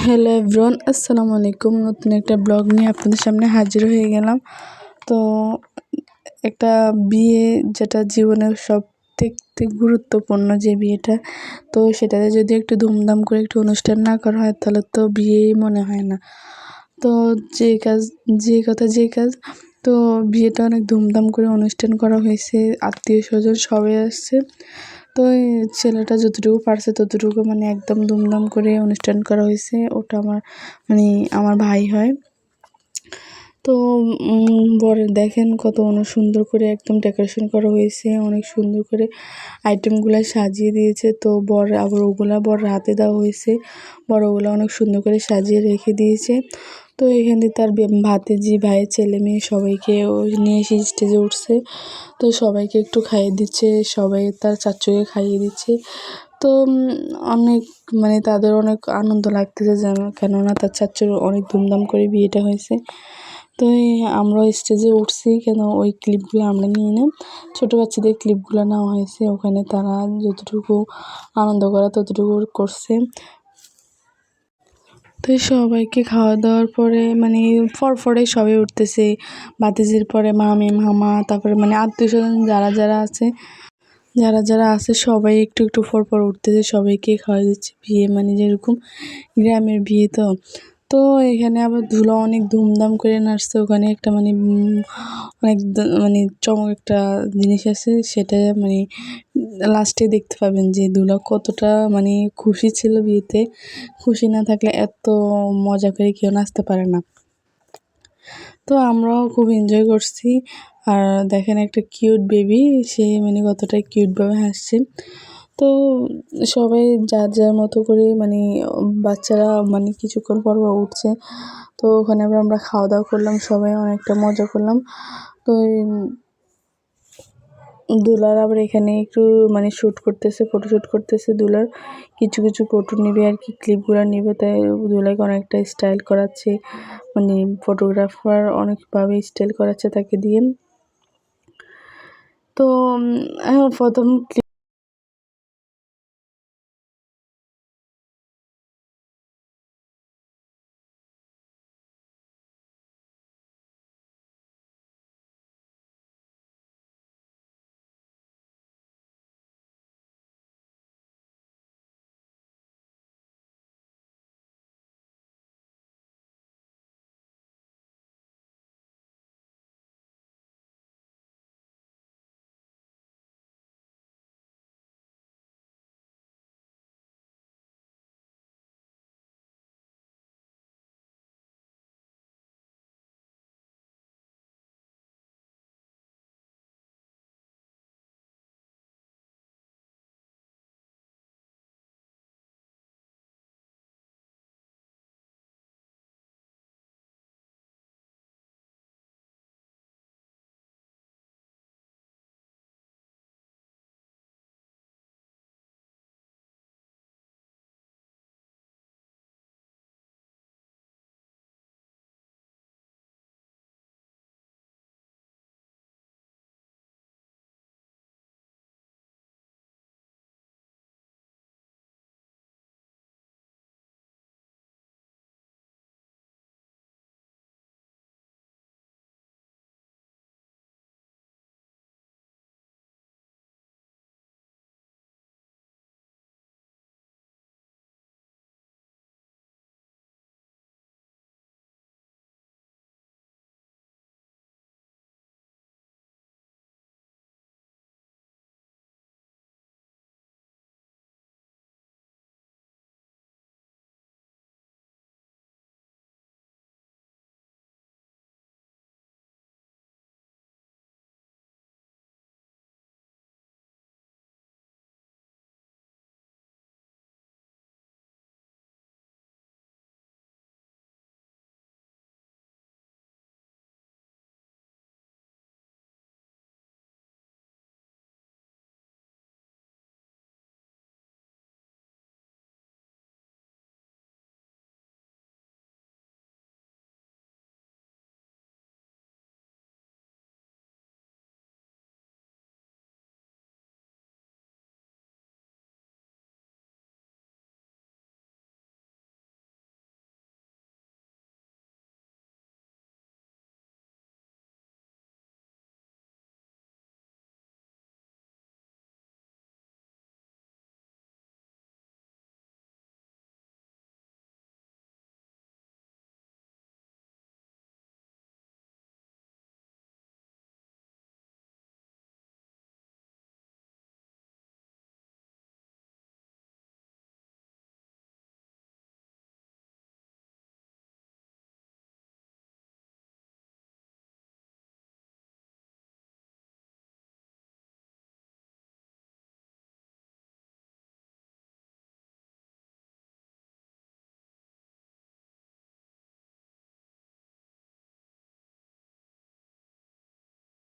Hello everyone, আসসালামু আলাইকুম। নতুন একটা ব্লগ নিয়ে আপনাদের সামনে হাজির হয়ে গেলাম। তো, একটা বিয়ে যেটা জীবনের সব থেকে গুরুত্বপূর্ণ যে বিয়েটা, তো সেটাতে যদি একটু ধুমধাম করে একটু অনুষ্ঠান না করা হয়, তাহলে তো বিয়েই মনে হয় না। তো যে কাজ, যে কথা, যে কাজ, তো বিয়েটা অনেক ধুমধাম করে অনুষ্ঠান করা হয়েছে, আত্মীয় স্বজন সবাই আসছে। তো ছেলেটা যতটুকু পারছে ততটুকু মানে একদম ধুমধাম করে অনুষ্ঠান করা হয়েছে। ওটা আমার মানে আমার ভাই হয়। তো বরের দেখেন কত অনেক সুন্দর করে একদম ডেকোরেশন করা হয়েছে। অনেক সুন্দর করে আইটেমগুলো সাজিয়ে দিয়েছে। তো বর আবার ওগুলা বর হাতে দেওয়া হয়েছে। বড় ওগুলো অনেক সুন্দর করে সাজিয়ে রেখে দিয়েছে। তো এখানে তার ভাতিজি, ভাই, ছেলে মেয়ে সবাইকে ও নিয়ে এসে স্টেজে উঠছে। তো সবাইকে একটু খাইয়ে দিচ্ছে, সবাই তার চাচুকে খাইয়ে দিচ্ছে। তো অনেক মানে তাদের অনেক আনন্দ লাগতেছে যেন, কেননা তার চাচুর অনেক ধুমধাম করে বিয়েটা হয়েছে। তো আমরা স্টেজে উঠছি, কেন ওই ক্লিপগুলো আমরা নিয়ে নিই ছোটো বাচ্চাদের ক্লিপগুলো নেওয়া হয়েছে, ওখানে তারা যতটুকু আনন্দ করা ততটুকু করছে। তো সবাইকে খাওয়া দাওয়ার পরে মানে ফরফরে সবাই উঠতেছে। ভাতিজির পরে মামি, মামা, তারপরে মানে আত্মীয় স্বজন যারা যারা আছে, যারা যারা আছে সবাই একটু একটু পর উঠতেছে, সবাইকে খাওয়া দিচ্ছে। বিয়ে মানে যেরকম গ্রামের বিয়ে তো। তো এখানে আবার ধুলো অনেক ধুমধাম করে নাচছে ওখানে একটা মানে অনেক মানে চমক একটা জিনিস আছে, সেটা মানে লাস্টে দেখতে পাবেন যে দুলা কতটা মানে খুশি ছিল বিয়েতে। খুশি না থাকলে এত মজা করে কেউ নাচতে পারে না। তো আমরাও খুব এনজয় করছি। আর দেখেন একটা কিউট বেবি সে মানে কতটা কিউটভাবে হাসছে। তো সবাই যার যার মতো করে মানে বাচ্চারা মানে কিছুক্ষণ পর পর উঠছে। তো ওখানে আবার আমরা খাওয়া দাওয়া করলাম, সবাই অনেকটা মজা করলাম। তো দুলার আবার এখানে একটু মানে শ্যুট করতেছে ফটো শ্যুট করতেছে দুলার। কিছু কিছু ফটো নেবে আর কি ক্লিপগুলো নেবে। তাই দুলাকে অনেকটা স্টাইল করাচ্ছে মানে ফটোগ্রাফার অনেকভাবে স্টাইল করাচ্ছে তাকে দিয়ে। তো প্রথম